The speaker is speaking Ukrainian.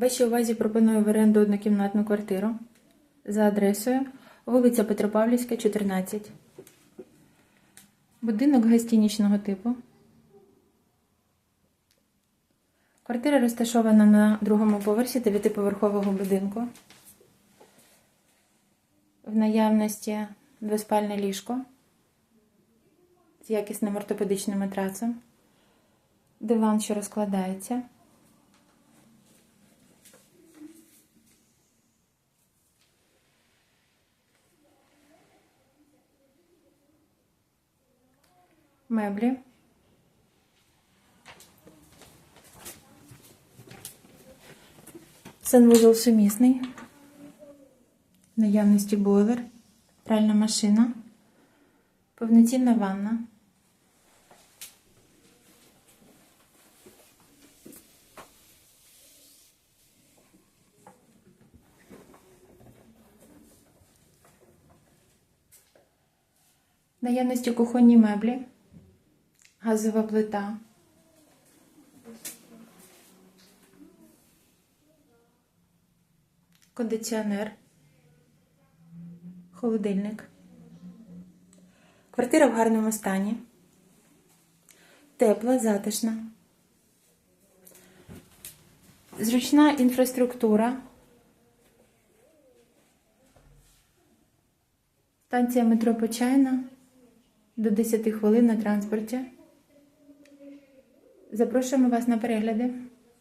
Вашій увазі пропоную в оренду однокімнатну квартиру за адресою вулиця Петропавлівська, 14. Будинок гостинічного типу. Квартира розташована на другому поверсі дев'ятиповерхового будинку. В наявності двоспальне ліжко з якісним ортопедичним матрацем, диван, що розкладається. Меблі. Санвузол сумісний. Наявності бойлер, пральна машина, повноцінна ванна. Наявності кухонні меблі, газова плита. Кондиціонер, холодильник. Квартира в гарному стані. Тепла, затишна. Зручна інфраструктура. Станція метро Почайна до 10 хвилин на транспорті. Запрошуємо вас на перегляди.